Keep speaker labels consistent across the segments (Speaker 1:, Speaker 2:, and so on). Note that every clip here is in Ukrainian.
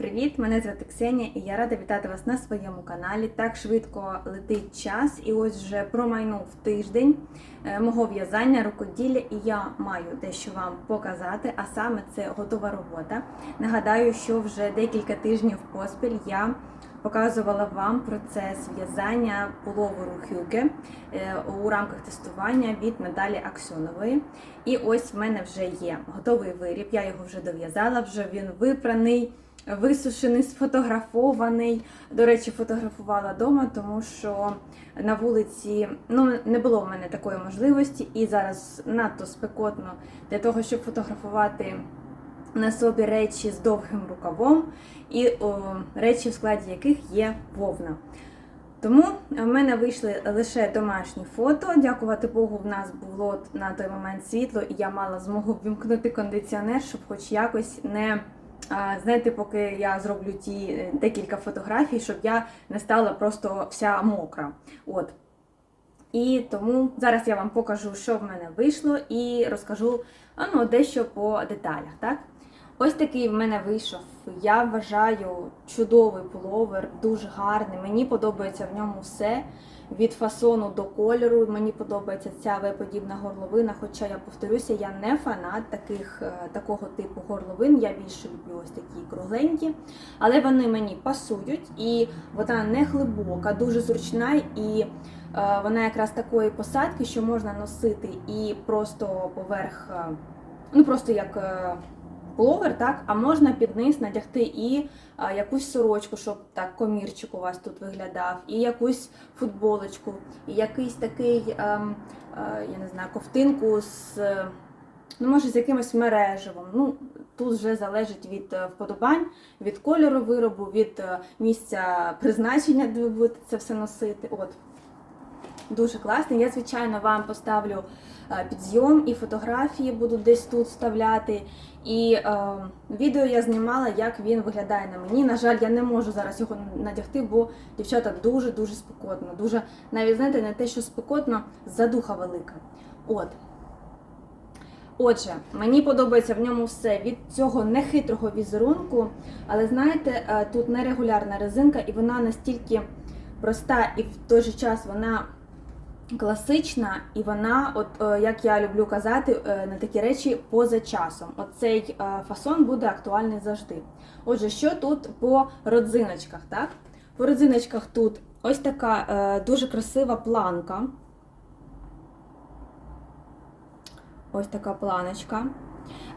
Speaker 1: Привіт! Мене звати Ксенія і я рада вітати вас на своєму каналі. Так швидко летить час, і ось вже промайнув тиждень е, мого в'язання рукоділля, і я маю дещо вам показати, а саме це готова робота. Нагадаю, що вже декілька тижнів поспіль я показувала вам процес в'язання пуловеру Хюге у рамках тестування від Наталі Аксьонової. І ось в мене вже є готовий виріб. Я його вже дов'язала, вже він випраний, висушений, сфотографований. До речі, фотографувала вдома, тому що на вулиці ну, не було в мене такої можливості, і зараз надто спекотно для того, щоб фотографувати на собі речі з довгим рукавом, і о, речі, в складі яких є вовна. Тому в мене вийшли лише домашні фото. Дякувати Богу, в нас було на той момент світло, і я мала змогу ввімкнути кондиціонер, щоб хоч якось не. Знаєте, поки я зроблю ті е, декілька фотографій, щоб я не стала просто вся мокра. От. І тому зараз я вам покажу, що в мене вийшло, і розкажу ну, дещо по деталях. Так? Ось такий в мене вийшов. Я вважаю чудовий пуловер, дуже гарний. Мені подобається в ньому все. Від фасону до кольору. Мені подобається ця В-подібна горловина. Хоча я повторюся, я не фанат таких, е, такого типу горловин. Я більше люблю ось такі кругленькі. Але вони мені пасують, і вона не глибока, дуже зручна і. е, Вона якраз такої посадки, що можна носити і просто поверх, е, ну просто як пуловер, так, а можна під низ надягти і а, якусь сорочку, щоб так комірчик у вас тут виглядав, і якусь футболочку, і якийсь такий, ем, е, я не знаю, ковтинку з, ну, може, з якимось мережевим. Ну, тут вже залежить від е, вподобань, від кольору виробу, від е, місця призначення, де ви будете це все носити. От. Дуже класний. Я, звичайно, вам поставлю е, підзйом і фотографії буду десь тут вставляти. І е, відео я знімала, як він виглядає на мені. На жаль, я не можу зараз його надягти, бо дівчата дуже-дуже спекотно. Дуже, навіть знаєте, не те, що спекотно, задуха велика. От. Отже, мені подобається в ньому все від цього нехитрого візерунку, але знаєте, е, тут нерегулярна резинка, і вона настільки проста, і в той же час вона класична, і вона, от е, як я люблю казати, е, на такі речі поза часом. Оцей е, фасон буде актуальний завжди. Отже, що тут по родзиночках? Так? По родзиночках тут ось така дуже красива планка. Ось така планочка.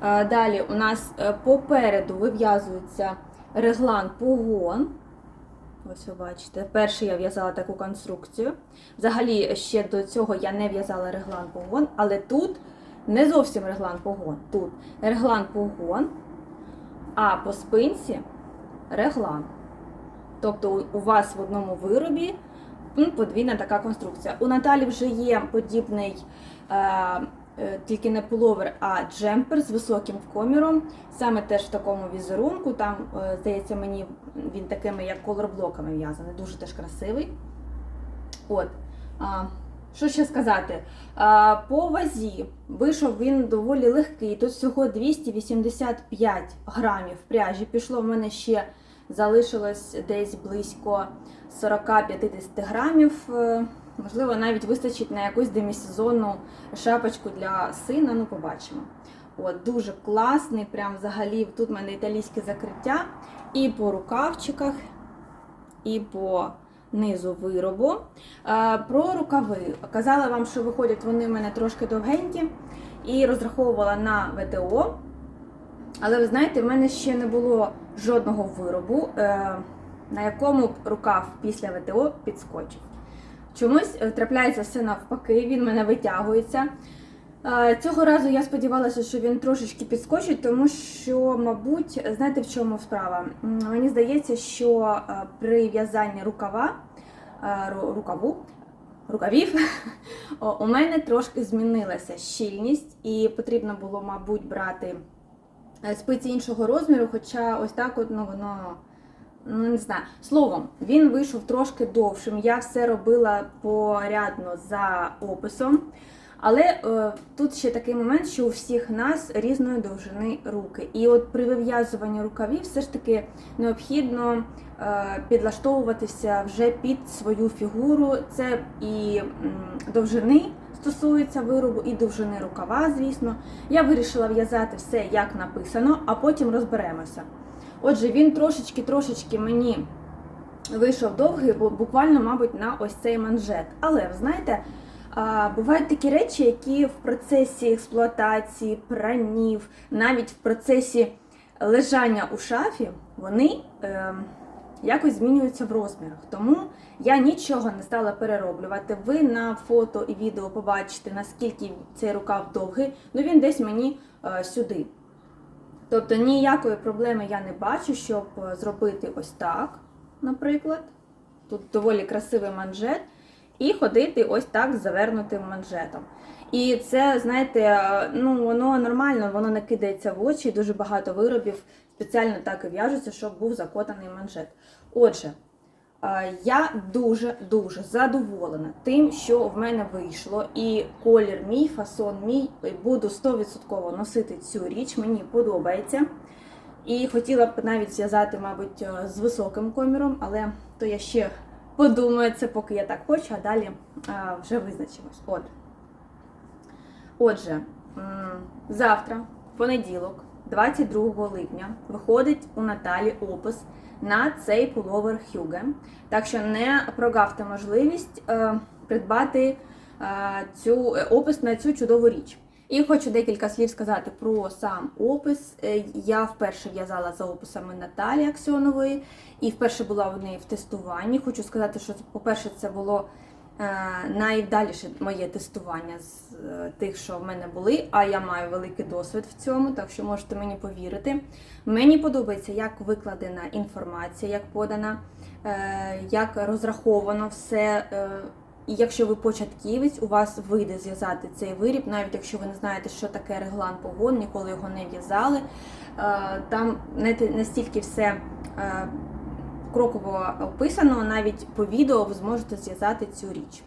Speaker 1: Далі у нас попереду вив'язується реглан погон. Ось ви бачите. Перше я в'язала таку конструкцію. Взагалі, ще до цього я не в'язала реглан погон, але тут не зовсім реглан погон. Тут реглан погон, а по спинці реглан. Тобто у- вас в одному виробі подвійна така конструкція. У Наталі вже є подібний. Е, тільки не пуловер, а джемпер з високим коміром, саме теж в такому візерунку. Там, е, здається, мені він такими, як колорблоками в'язаний, дуже теж красивий. От. Що ще сказати? По вазі вийшов він доволі легкий. Тут всього 285 грамів пряжі. Пішло в мене ще залишилось десь близько 40-50 грамів. Можливо, навіть вистачить на якусь демісезонну шапочку для сина, ну побачимо. От, Дуже класний, прям взагалі тут в мене італійське закриття. І по рукавчиках, і по низу виробу. Е, Про рукави. Казала вам, що виходять вони в мене трошки довгенькі, і розраховувала на ВТО. Але ви знаєте, в мене ще не було жодного виробу, е, на якому рукав після ВТО підскочив. Чомусь е, трапляється все навпаки, він мене витягується. Е, Цього разу я сподівалася, що він трошечки підскочить, тому що, мабуть, знаєте в чому справа? Мені здається, що е, при в'язанні рукава, рукаву, рукавів у мене трошки змінилася щільність, і потрібно було, мабуть, брати спиці іншого розміру, хоча ось так от, ну, воно. Ну, не знаю. Словом, він вийшов трошки довшим. Я все робила порядно за описом. Але е, тут ще такий момент, що у всіх нас різної довжини руки. І от при вив'язуванні рукавів все ж таки необхідно е, підлаштовуватися вже під свою фігуру. Це і м, довжини стосується виробу, і довжини рукава, звісно. Я вирішила в'язати все як написано, а потім розберемося. Отже, він трошечки-трошечки мені вийшов довгий, буквально, мабуть, на ось цей манжет. Але ви знаєте, бувають такі речі, які в процесі експлуатації, пранів, навіть в процесі лежання у шафі, вони е, якось змінюються в розмірах. Тому я нічого не стала перероблювати. Ви на фото і відео побачите, наскільки цей рукав довгий, ну він десь мені е, сюди. Тобто ніякої проблеми я не бачу, щоб е, зробити ось так, наприклад. Тут доволі красивий манжет, і ходити ось так з завернутим манжетом. І це, знаєте, е, ну воно нормально, воно не кидається в очі. Дуже багато виробів спеціально так і в'яжуться, щоб був закотаний манжет. Отже, я дуже-дуже задоволена тим, що в мене вийшло. І колір мій, фасон мій, буду 100% носити цю річ, мені подобається. І хотіла б навіть зв'язати, мабуть, е, з високим коміром, але то я ще подумаю це, поки я так хочу, а далі е, вже визначимось. От. Отже, завтра, понеділок, 22 липня, виходить у Наталі опис на цей пуловер Хюге. Так що не прогавте можливість е, придбати е, цю, е, опис на цю чудову річ. І хочу декілька слів сказати про сам опис. Я вперше в'язала за описами Наталі Аксьонової і вперше була в неї в тестуванні. Хочу сказати, що, по-перше, це було е, найвдаліше моє тестування з е, тих, що в мене були, а я маю великий досвід в цьому, так що можете мені повірити. Мені подобається, як викладена інформація, як подана, е, як розраховано все. І якщо ви початківець, у вас вийде зв'язати цей виріб, навіть якщо ви не знаєте, що таке реглан погон, ніколи його не в'язали. Там настільки все кроково описано, навіть по відео ви зможете зв'язати цю річ.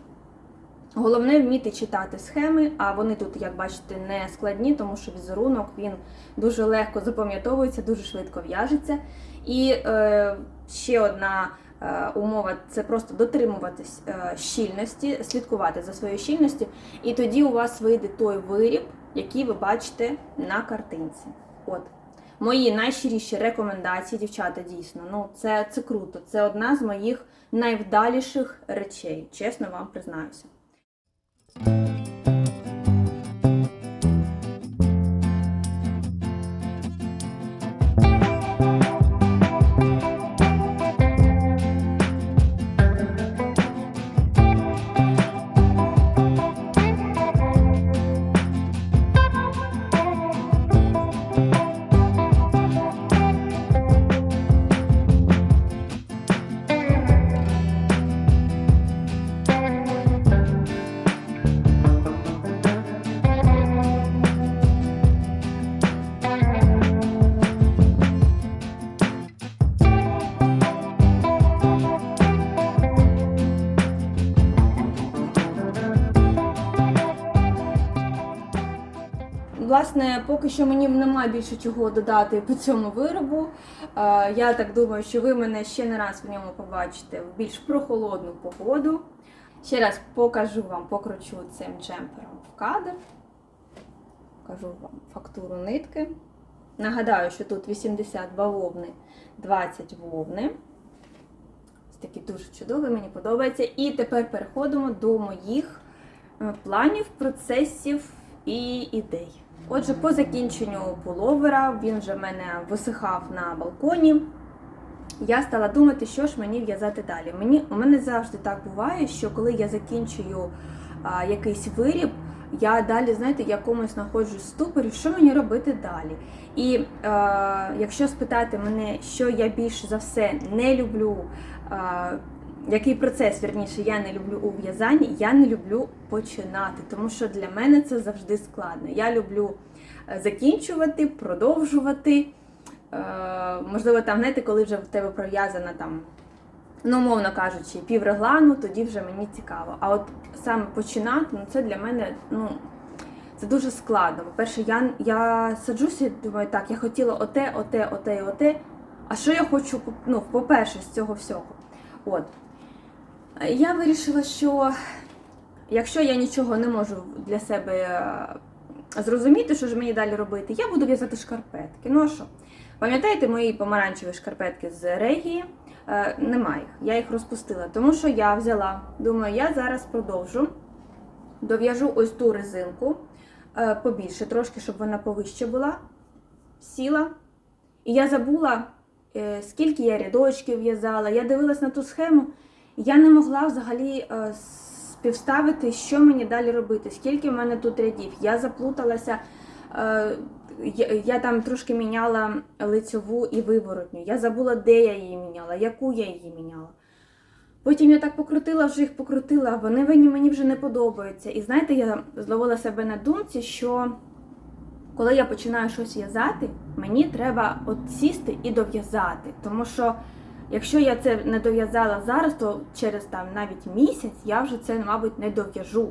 Speaker 1: Головне вміти читати схеми, а вони тут, як бачите, не складні, тому що візерунок він дуже легко запам'ятовується, дуже швидко в'яжеться. І е, ще одна е, умова це просто дотримуватись е, щільності, слідкувати за своєю щільністю, і тоді у вас вийде той виріб, який ви бачите на картинці. От. Мої найщиріші рекомендації, дівчата, дійсно, ну це, це круто. Це одна з моїх найвдаліших речей, чесно вам признаюся. Поки що мені немає більше чого додати по цьому виробу. Е, Я так думаю, що ви мене ще не раз в ньому побачите в більш прохолодну погоду. Ще раз покажу вам, покручу цим джемпером в кадр. Покажу вам фактуру нитки. Нагадаю, що тут 80 бавовни, 20 вовни. Ось такий дуже чудовий, мені подобається. І тепер переходимо до моїх е, планів, процесів і ідей. Отже, по закінченню пуловера він вже в мене висихав на балконі. Я стала думати, що ж мені в'язати далі. Мені, у мене завжди так буває, що коли я закінчую а, якийсь виріб, я далі, знаєте, в якомусь знаходжусь в ступорі, що мені робити далі. І е, якщо спитати мене, що я більше за все не люблю, е, який процес, вірніше, я не люблю у в'язанні, я не люблю починати, тому що для мене це завжди складно. Я люблю е, закінчувати, продовжувати. Е, можливо, там, знаєте, коли вже в тебе пров'язана там ну, умовно кажучи, півреглану, тоді вже мені цікаво. А от саме починати, ну це для мене, ну. Це дуже складно. По-перше, я, я саджуся і думаю, так, я хотіла оте, оте, оте оте. А що я хочу, ну, по-перше, з цього всього? От. Я вирішила, що якщо я нічого не можу для себе е, зрозуміти, що ж мені далі робити, я буду в'язати шкарпетки. Ну а що? Пам'ятаєте мої помаранчеві шкарпетки з регії? Е, Немає їх. Я їх розпустила, тому що я взяла, думаю, я зараз продовжу. Дов'яжу ось ту резинку е, побільше, трошки, щоб вона повище була. Сіла. І я забула, е, скільки я рядочків в'язала. Я дивилась на ту схему, я не могла взагалі е, співставити, що мені далі робити, скільки в мене тут рядів. Я заплуталася. е, Я, там трошки міняла лицьову і виворотню. Я забула, де я її міняла, яку я її міняла. Потім я так покрутила, вже їх покрутила, а вони мені вже не подобаються. І знаєте, я зловила себе на думці, що коли я починаю щось в'язати, мені треба от сісти і дов'язати. Тому що якщо я це не дов'язала зараз, то через там навіть місяць я вже це, мабуть, не дов'яжу.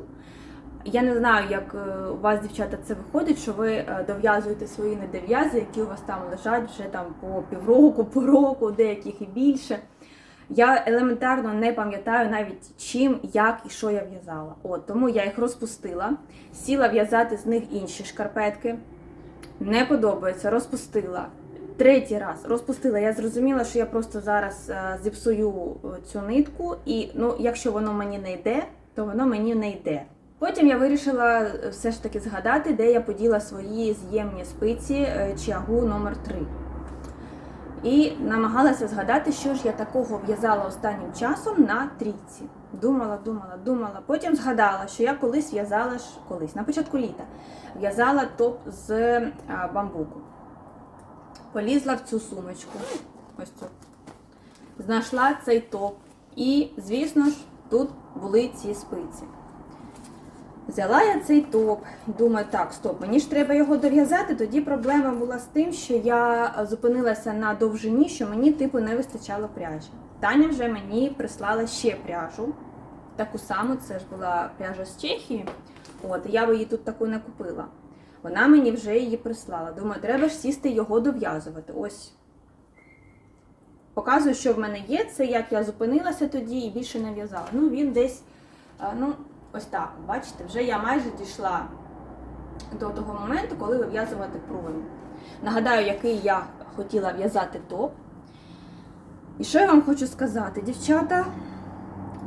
Speaker 1: Я не знаю, як е, у вас, дівчата, це виходить, що ви е, дов'язуєте свої недов'язи, які у вас там лежать вже там по півроку, по року, деяких і більше. Я елементарно не пам'ятаю навіть чим, як і що я в'язала. От тому я їх розпустила, сіла в'язати з них інші шкарпетки. Не подобається, розпустила. Третій раз розпустила. Я зрозуміла, що я просто зараз е, зіпсую е, цю нитку, і ну, якщо воно мені не йде, то воно мені не йде. Потім я вирішила е, все ж таки згадати, де я поділа свої з'ємні спиці чагу номер 3 і намагалася згадати, що ж я такого в'язала останнім часом на трійці. Думала, думала, думала. Потім згадала, що я колись в'язала колись, на початку літа, в'язала топ з бамбуку. Полізла в цю сумочку. Ось цю. Знайшла цей топ. І, звісно ж, тут були ці спиці. Взяла я цей топ, думаю, так, стоп, мені ж треба його дов'язати. Тоді проблема була з тим, що я зупинилася на довжині, що мені типу не вистачало пряжі. Таня вже мені прислала ще пряжу. Таку саму, це ж була пряжа з Чехії. От, я її тут таку не купила. Вона мені вже її прислала. Думаю, треба ж сісти його дов'язувати. Ось. Показую, що в мене є. Це як я зупинилася тоді і більше не в'язала. Ну, він десь, ну, ось так, бачите, вже я майже дійшла до того моменту, коли вив'язувати пройму. Нагадаю, який я хотіла в'язати топ. І що я вам хочу сказати, дівчата?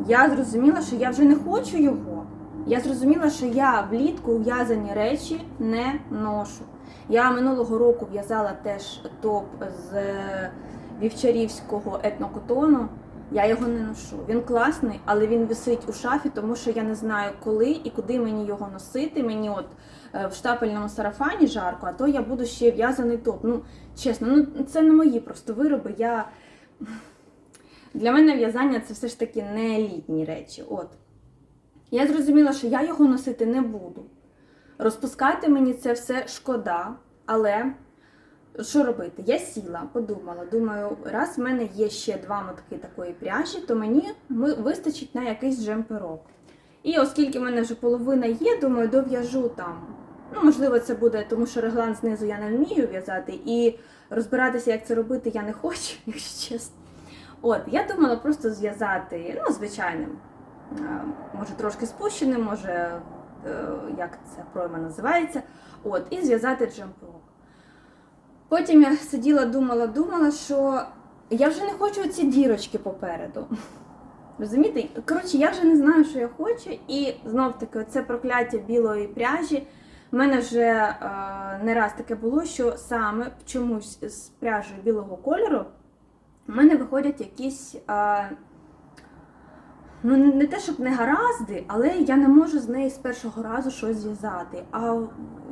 Speaker 1: Я зрозуміла, що я вже не хочу його. Я зрозуміла, що я влітку в'язані речі не ношу. Я минулого року в'язала теж топ з вівчарівського етнокотону. Я його не ношу. Він класний, але він висить у шафі, тому що я не знаю, коли і куди мені його носити. Мені от е, в штапельному сарафані жарко, а то я буду ще в'язаний топ. Ну, чесно, ну це не мої просто вироби. Я... Для мене в'язання це все ж таки не літні речі. От. Я зрозуміла, що я його носити не буду. Розпускати мені це все шкода, але що робити? Я сіла, подумала, думаю, раз в мене є ще два мотки такої пряжі, то мені вистачить на якийсь джемперок. І оскільки в мене вже половина є, думаю, дов'яжу там. Ну, можливо, це буде, тому що реглан знизу я не вмію в'язати, і розбиратися, як це робити, я не хочу, якщо чесно. От, я думала просто зв'язати, ну, звичайним, може трошки спущеним, може, е, як це пройма називається, от, і зв'язати джемперок. Потім я сиділа, думала, думала, що я вже не хочу ці дірочки попереду. Розумієте? Коротше, я вже не знаю, що я хочу, і знов таки це прокляття білої пряжі. У мене вже е, не раз таке було, що саме чомусь з пряжею білого кольору у мене виходять якісь. Е, Ну, не те, щоб не гаразди, але я не можу з неї з першого разу щось зв'язати. А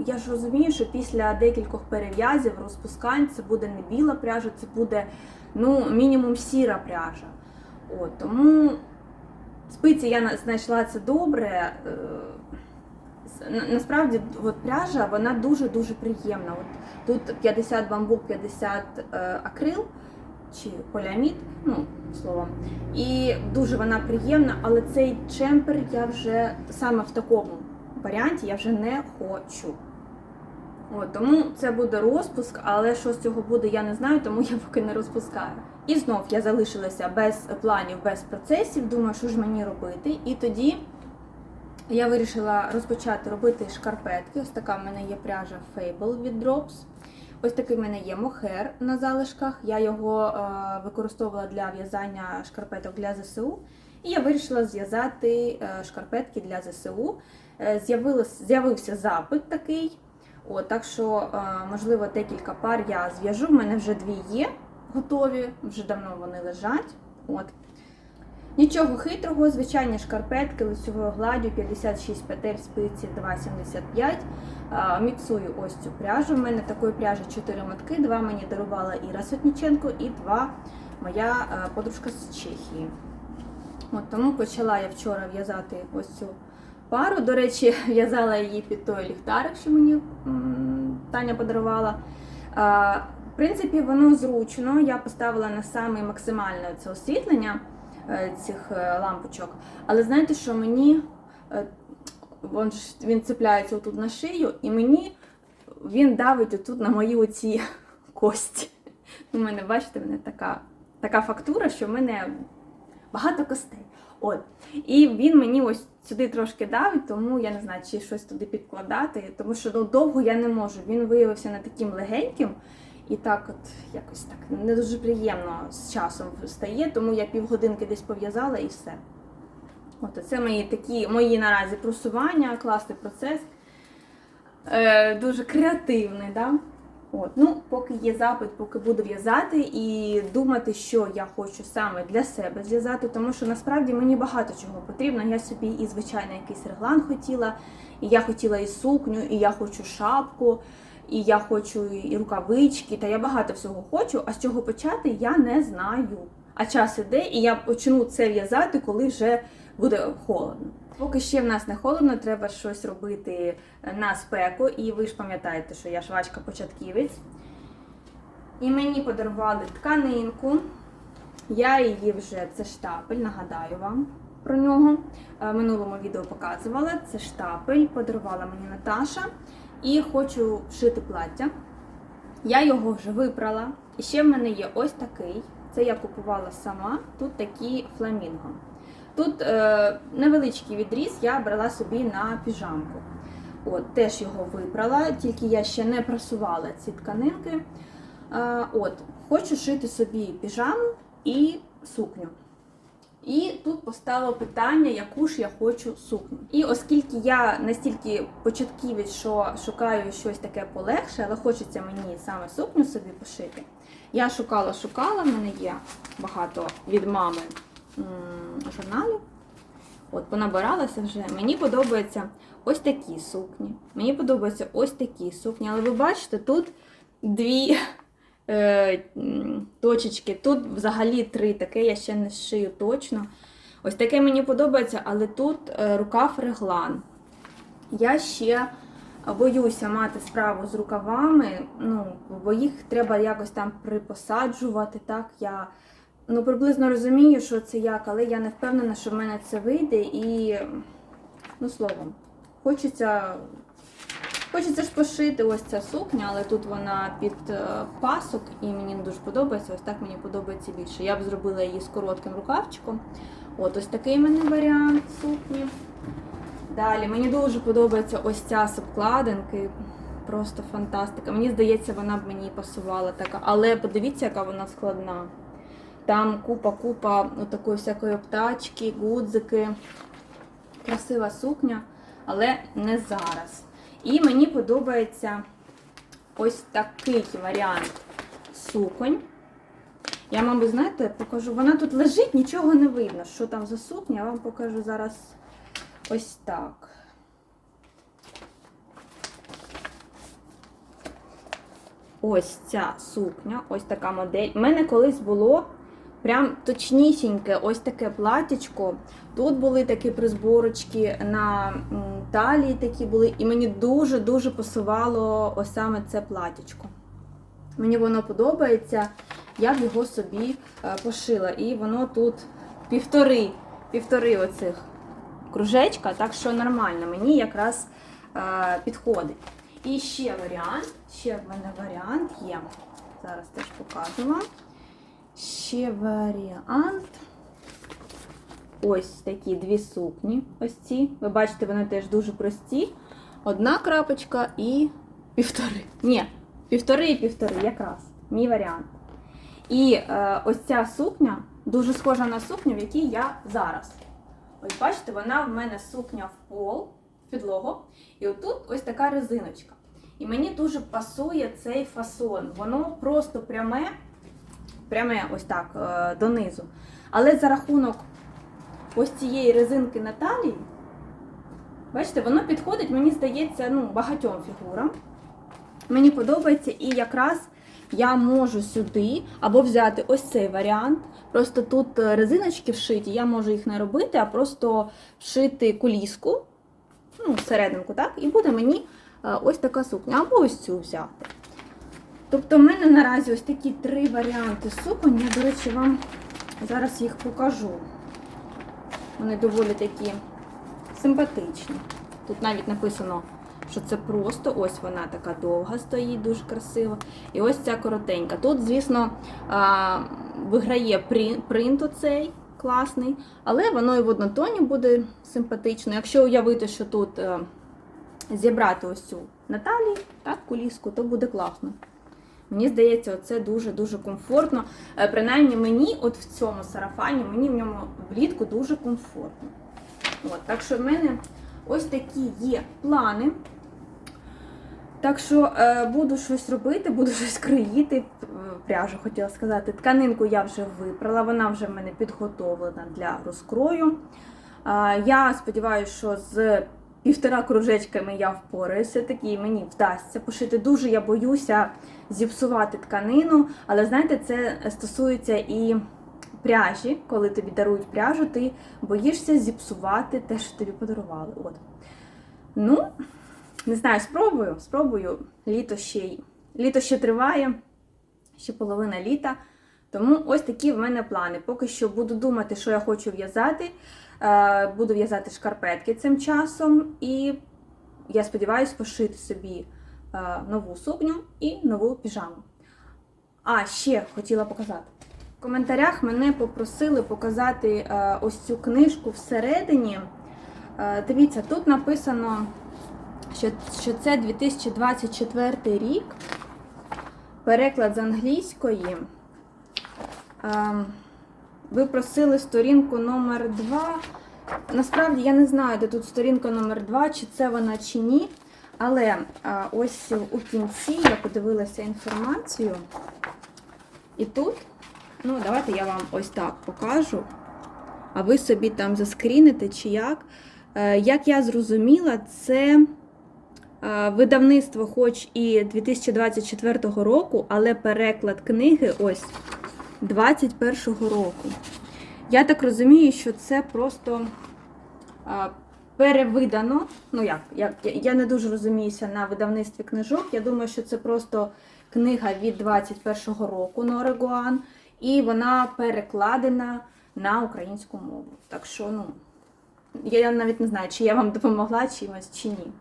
Speaker 1: я ж розумію, що після декількох перев'язів, розпускань, це буде не біла пряжа, це буде ну, мінімум сіра пряжа. От, тому спиці я знайшла це добре. Е, Насправді, от пряжа вона дуже-дуже приємна. От, тут 50 бамбук, 50 е, акрил. Чи поліамід, ну, словом. І дуже вона приємна, але цей чемпер я вже саме в такому варіанті я вже не хочу. От, тому це буде розпуск, але що з цього буде, я не знаю, тому я поки не розпускаю. І знов я залишилася без планів, без процесів. Думаю, що ж мені робити. І тоді я вирішила розпочати робити шкарпетки. Ось така в мене є пряжа Fable від Drops. Ось такий в мене є мохер на залишках. Я його е, використовувала для в'язання шкарпеток для ЗСУ. І я вирішила зв'язати е, шкарпетки для ЗСУ. Е, З'явився запит такий. От, так що, можливо, декілька пар я зв'яжу. У мене вже дві є готові, вже давно вони лежать. От. Нічого хитрого, звичайні шкарпетки лицевою гладдю 56 петель спиці 2,75. Е, Міксую ось цю пряжу. У мене такої пряжі 4 мотки. Два мені дарувала Іра Сотніченко і два моя подружка з Чехії. От тому почала я вчора в'язати ось цю пару. До речі, в'язала її під той ліхтарик, що мені Таня подарувала. В принципі, воно зручно. Я поставила на саме максимальне це освітлення цих е, лампочок. Але знаєте, що мені е, він цепляється отут на шию, і мені він давить отут на мої оці кості. У мене, бачите, в мене така, така фактура, що в мене багато костей. От. І він мені ось сюди трошки давить, тому я не знаю, чи щось туди підкладати, тому що ну, довго я не можу. Він виявився не таким легеньким. І так, от якось так не дуже приємно з часом стає, тому я півгодинки десь пов'язала і все. От це мої такі мої наразі просування, класний процес. Е, дуже креативний, да? От, ну, поки є запит, поки буду в'язати і думати, що я хочу саме для себе зв'язати, тому що насправді мені багато чого потрібно. Я собі і звичайно якийсь реглан хотіла, і я хотіла і сукню, і я хочу шапку, і я хочу і рукавички, та я багато всього хочу. А з чого почати, я не знаю. А час іде, і я почну це в'язати, коли вже буде холодно. Поки ще в нас не холодно, треба щось робити на спеку. І ви ж пам'ятаєте, що я швачка початківець. І мені подарували тканинку. Я її вже, це штапель, нагадаю вам про нього. Е, В минулому відео показувала. Це штапель, подарувала мені Наташа. І хочу шити плаття. Я його вже випрала. І ще в мене є ось такий. Це я купувала сама. Тут такі фламінго. Тут е, невеличкий відріз я брала собі на піжамку. От, теж його вибрала, тільки я ще не прасувала ці тканинки. Е, от, хочу шити собі піжаму і сукню. І тут постало питання, яку ж я хочу сукню. І оскільки я настільки початківець, що шукаю щось таке полегше, але хочеться мені саме сукню собі пошити. Я шукала, шукала, в мене є багато від мами журналів. От, понабиралася вже. Мені подобаються ось такі сукні. Мені подобаються ось такі сукні. Але ви бачите, тут дві е, точечки. Тут взагалі три таке, я ще не шию точно. Ось таке мені подобається, але тут е, рукав реглан. Я ще боюся мати справу з рукавами, ну, бо їх треба якось там припосаджувати. Так, я ну, приблизно розумію, що це як, але я не впевнена, що в мене це вийде. І, ну, словом, хочеться Хочеться ж пошити ось ця сукня, але тут вона під е, пасок і мені не дуже подобається. Ось так мені подобається більше. Я б зробила її з коротким рукавчиком. От ось такий мене варіант сукні. Далі мені дуже подобається ось ця з обкладинки. Просто фантастика. Мені здається, вона б мені пасувала така. Але подивіться, яка вона складна. Там купа-купа такої всякої обтачки, гудзики. Красива сукня, але не зараз. І мені подобається ось такий варіант суконь. Я, мабуть, знаєте, покажу. Вона тут лежить, нічого не видно. Що там за сукня, я вам покажу зараз ось так. Ось ця сукня, ось така модель. У мене колись було прям точнісіньке ось таке платічко. Тут були такі призборочки на талії такі були, і мені дуже-дуже пасувало ось саме це платічко. Мені воно подобається. я б його собі е, пошила. І воно тут півтори, півтори оцих кружечка, так що нормально, мені якраз е, підходить. І ще варіант, ще в мене варіант є. Зараз теж покажу вам. Ще варіант. Ось такі дві сукні. Ось ці. Ви бачите, вони теж дуже прості. Одна крапочка і півтори. Ні, півтори і півтори, якраз. Мій варіант. І е, ось ця сукня дуже схожа на сукню, в якій я зараз. Ось бачите, вона в мене сукня в пол, в підлогу. І отут ось така резиночка. І мені дуже пасує цей фасон. Воно просто пряме, пряме ось так, е, донизу. Але за рахунок ось цієї резинки на талії, бачите, воно підходить, мені здається, ну, багатьом фігурам. Мені подобається, і якраз я можу сюди або взяти ось цей варіант. Просто тут е, резиночки вшиті, я можу їх не робити, а просто вшити куліску, ну, серединку, так, і буде мені е, ось така сукня, або ось цю взяти. Тобто, в мене наразі ось такі три варіанти суконь. Я, до речі, вам зараз їх покажу. Вони доволі такі симпатичні. Тут навіть написано, що це просто ось вона така довга стоїть, дуже красива. І ось ця коротенька. Тут, звісно, виграє принт оцей класний, але воно і в однотоні буде симпатично. Якщо уявити, що тут е, зібрати ось цю Наталі, так, куліску, то буде класно. Мені здається, це дуже-дуже комфортно. Е, Принаймні мені, от в цьому сарафані, мені в ньому влітку дуже комфортно. От, так що в мене ось такі є плани. Так що е, буду щось робити, буду щось кроїти. Е, Пряжу хотіла сказати. Тканинку я вже випрала, вона вже в мене підготовлена для розкрою. Е, я сподіваюся, що з півтора кружечками я впораюся таки, мені вдасться пошити. Дуже я боюся зіпсувати тканину, але знаєте, це стосується і пряжі, коли тобі дарують пряжу, ти боїшся зіпсувати те, що тобі подарували. От. Ну, не знаю, спробую, спробую. Літо ще, літо ще триває, ще половина літа. Тому ось такі в мене плани. Поки що буду думати, що я хочу в'язати. Е, Буду в'язати шкарпетки цим часом, і я сподіваюся пошити собі е, нову сукню і нову піжаму. А, ще хотіла показати. В коментарях мене попросили показати е, ось цю книжку всередині. Дивіться, тут написано, що, що це 2024 рік. Переклад з англійської. Ви просили сторінку номер 2. Насправді я не знаю, де тут сторінка номер 2, чи це вона, чи ні. Але ось у кінці я подивилася інформацію. І тут, ну, давайте я вам ось так покажу. А ви собі там заскріните чи як. Е, Як я зрозуміла, це видавництво, хоч і 2024 року, але переклад книги ось 2021 року. Я так розумію, що це просто перевидано. Ну як, я- я не дуже розуміюся на видавництві книжок. Я думаю, що це просто книга від 21-го року Норегуан, і вона перекладена на українську мову. Так що, ну, я навіть не знаю, чи я вам допомогла чимось, чи ні.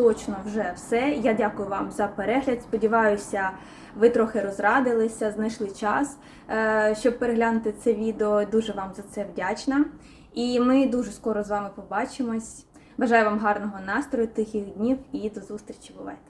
Speaker 1: Точно вже все. Я дякую вам за перегляд. Сподіваюся, ви трохи розрадилися, знайшли час, е, щоб переглянути це відео. Дуже вам за це вдячна. І ми дуже скоро з вами побачимось. Бажаю вам гарного настрою, тихих днів і до зустрічі. Бувайте!